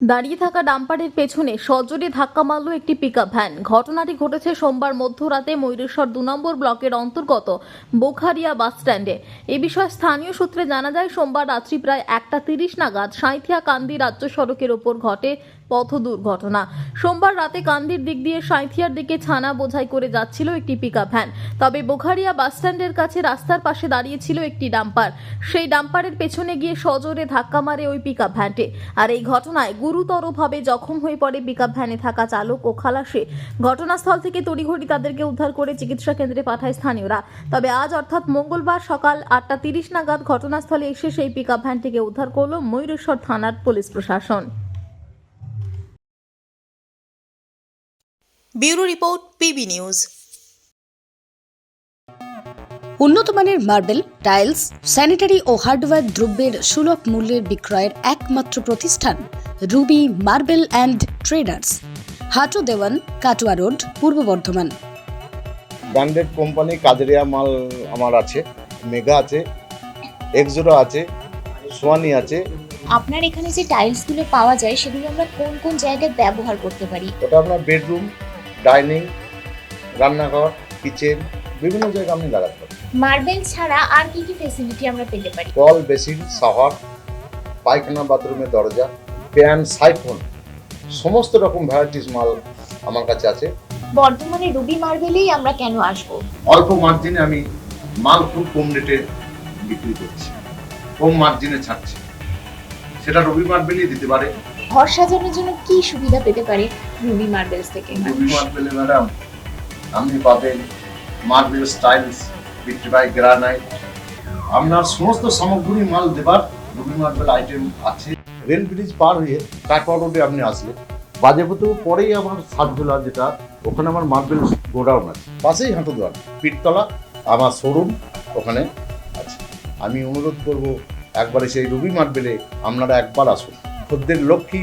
দাঁড়িয়ে থাকা ডাম্পারের পেছনে সজোরে ধাক্কা মারল একটি পিকআপ ভ্যান ঘটনাটি ঘটেছে সোমবার মধ্যরাতে ময়ূরেশ্বর দু নম্বর ব্লকের অন্তর্গত বোখারিয়া বাস স্ট্যান্ডে। এ বিষয়ে স্থানীয় সূত্রে জানা যায়, সোমবার রাত্রি প্রায় একটা তিরিশ নাগাদ সাঁইথিয়া কান্দি রাজ্য সড়কের ওপর ঘটে পথ দুর্ঘটনা। সোমবার রাতে কান্দির দিক দিয়ে সাঁইথিয়ার দিকে ছানা বোঝাই করে যাচ্ছিল একটি পিকআপ ভ্যান তবে বোখারিয়া বাস স্ট্যান্ডের কাছে রাস্তার পাশে দাঁড়িয়েছিল একটি ডাম্পার। সেই ডাম্পারের পেছনে গিয়ে সজোরে ধাক্কা মারে ওই পিকআপ ভ্যানটি আর এই ঘটনায় গুরুতরভাবে জখম হয়ে পড়ে পিকআপ ভ্যানে থাকা চালক ও খালাসে। ঘটনাস্থল থেকে তড়িঘড়ি তাদেরকে উদ্ধার করে চিকিৎসা কেন্দ্রে পাঠায় স্থানীয়রা। তবে আজ অর্থাৎ মঙ্গলবার সকাল আটটা তিরিশ নাগাদ ঘটনাস্থলে এসে সেই পিকআপ ভ্যানটিকে উদ্ধার করল ময়ূরেশ্বর থানার পুলিশ প্রশাসন। Bureau report, PB news. উন্নত মানের মার্বেল টাইলস স্যানিটারি ও হার্ডওয়্যার দ্রব্যের সুলভ মূল্যের বিক্রয়ের একমাত্র প্রতিষ্ঠান Ruby marble and traders. Hatu Dewan Katwa road Purba Bardhaman. Branded company Kajaria মাল আমার আছে মেগা আছে এক্সোরো আছে সোয়ানি আছে। আপনার এখানে যে টাইলসগুলো পাওয়া যায় সেগুলো আমরা কোন কোন জায়গায় ব্যবহার করতে পারি? ওটা আপনার বেডরুম ডাইনিং রান্নাঘর কিচেন বিভিন্ন জায়গায় আপনি লাগাতে পারেন মার্বেল ছাড়া আর কি কি ফেসিলিটি আমরা পেতে পারি? কল বেসিন শাওয়ার পায়খানা বাথরুমের দরজা প্যান সাইফোন সমস্ত রকম ভ্যারাইটিস মাল আমার কাছে আছে। বর্তমানে রুবি মার্বেলেই আমরা কেন আসব? অল্প মার্জিনে আমি মাল খুব কম রেটে বিক্রি করছি কম মার্জিনে ছাড়ছি। সেটা রবি মার্বেলই দিতে পারে। ঘর সাজানোর জন্য কি সুবিধা পেতে পারে রুবি মার্বেলস থেকে? রুবি মার্বেলে ম্যাডাম আপনি পাবেন মার্বেল স্টাইলস বিক্রি বাই গ্রানাইট আপনার সমস্ত সামগ্রী, মাল, দেবার রবি মার্বেল আইটেম আছে। রেল ব্রিজ পার হয়ে কাটোয়া রোডে আপনি আসলে বাজেপুতু পরেই আমার সাতগুলা যেটা, ওখানে আমার মার্বেল গোডাউন আছে। পাশেই হাঁটু দোয়ার পিঠতলা, আমার শোরুম ওখানে আছে। আমি অনুরোধ করব, একবারে সেই রবি মার্বেলে আপনারা একবার আসুন। খদ্দের লক্ষ্মী